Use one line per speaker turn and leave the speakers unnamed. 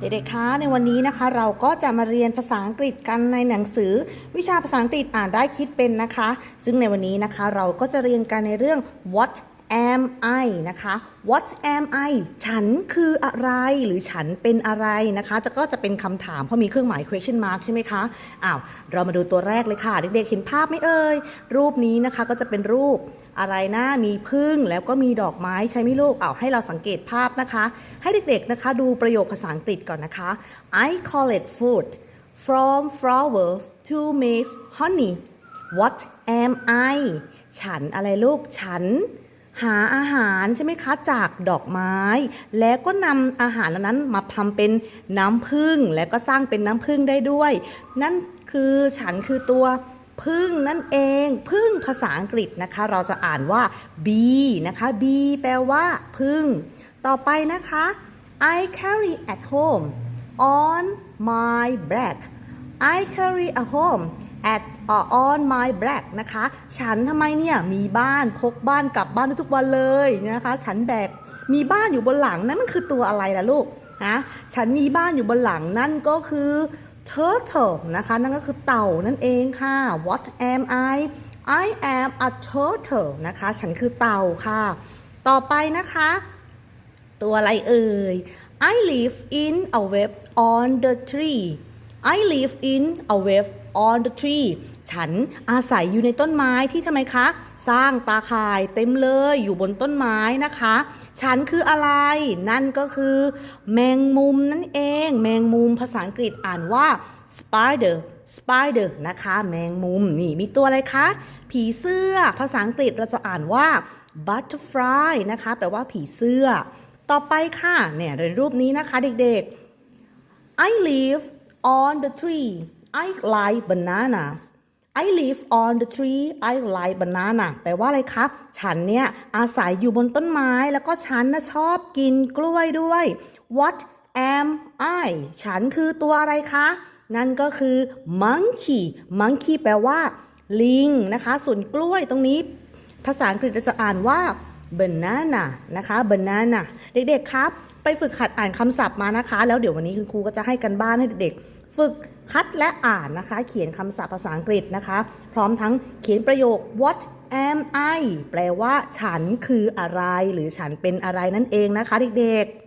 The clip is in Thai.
เด็กๆ คะในวันนี้นะคะเราก็จะมาเรียนภาษาอังกฤษกันในหนังสือ วิชาภาษาอังกฤษอ่านได้คิดเป็นนะคะ ซึ่งในวันนี้นะคะเราก็จะเรียนกันในเรื่อง what am I นะคะ what am I ฉันคืออะไรหรือฉันเป็นอะไรนะคะจะก็จะเป็นคำถามเพราะมีเครื่องหมาย question mark ใช่ไหมคะอ้าวเรามาดูตัวแรกเลยค่ะ เด็กๆเห็นภาพไหมเอ่ย รูปนี้นะคะก็จะเป็นรูปอะไรนะมีพึ่งแล้วก็มีดอกไม้ใช่ไหมลูกอ้าวให้เราสังเกตภาพนะคะ ให้เด็กๆนะคะดูประโยคภาษาอังกฤษก่อนนะคะ I collect food from flowers to make honey What am I ฉันอะไรลูกฉัน หาอาหารใช่ไหมคะจากดอกไม้ แล้วก็นำอาหารเหล่านั้นมาทำเป็นน้ำผึ้งแล้วก็สร้างเป็นน้ำผึ้งได้ด้วย นั่นคือฉันคือตัวพึ่งนั่นเองพึ่งภาษาอังกฤษนะคะ เราจะอ่านว่า bee นะคะ bee แปลว่าพึ่ง ต่อไปนะคะ I carry at home on my back I carry a home at on my back นะคะ ฉันทำไมเนี่ยมีบ้านพกบ้านกลับบ้านทุกวันเลยนะคะ ฉันแบกมีบ้านอยู่บนหลังนั่นมันคือตัวอะไรล่ะลูกนะฉันมีบ้านอยู่บนหลังนั่นก็คือ turtle นะคะ นั่นก็คือเต่านั่นเองค่ะ What am I I am a turtle นะคะ ฉันคือเต่าค่ะ ต่อไปนะคะ ตัวอะไรเอ่ย I live in a web on the tree I live in a web on the tree ฉันอาศัยอยู่ในต้นไม้ที่ทำไมคะ สร้างตาข่ายเต็มเลยอยู่บนต้นไม้นะคะ ฉันคืออะไร นั่นก็คือ แมงมุมนั่นเอง แมงมุมภาษาอังกฤษอ่านว่า spider spider นะคะ แมงมุม นี่มีตัวอะไรคะ ผีเสื้อ ภาษาอังกฤษเราจะอ่านว่า butterfly นะคะ แปลว่าผีเสื้อ ต่อไปค่ะ เนี่ยในรูปนี้นะคะเด็กๆ I live on the tree I like bananas I live on the tree I like banana แปลว่าอะไรครับ ฉันเนี่ยอาศัยอยู่บนต้นไม้แล้วก็ฉันนะชอบกินกล้วยด้วย What am I ฉันคือตัวอะไรคะ นั่นก็คือ monkey monkey แปลว่าลิงนะคะ ส่วนกล้วยตรงนี้ ภาษาอังกฤษเราจะอ่านว่า banana นะคะ banana เด็กๆครับ ไปฝึกหัดอ่านคำศัพท์มานะคะ แล้วเดี๋ยววันนี้คุณครูก็จะให้กันบ้านให้เด็กๆ ฝึกคัดและอ่านนะคะ เขียนคำศัพท์ภาษาอังกฤษนะคะ พร้อมทั้งเขียนประโยค what am I แปลว่าฉันคืออะไร หรือฉันเป็นอะไรนั่นเองนะคะเด็กๆ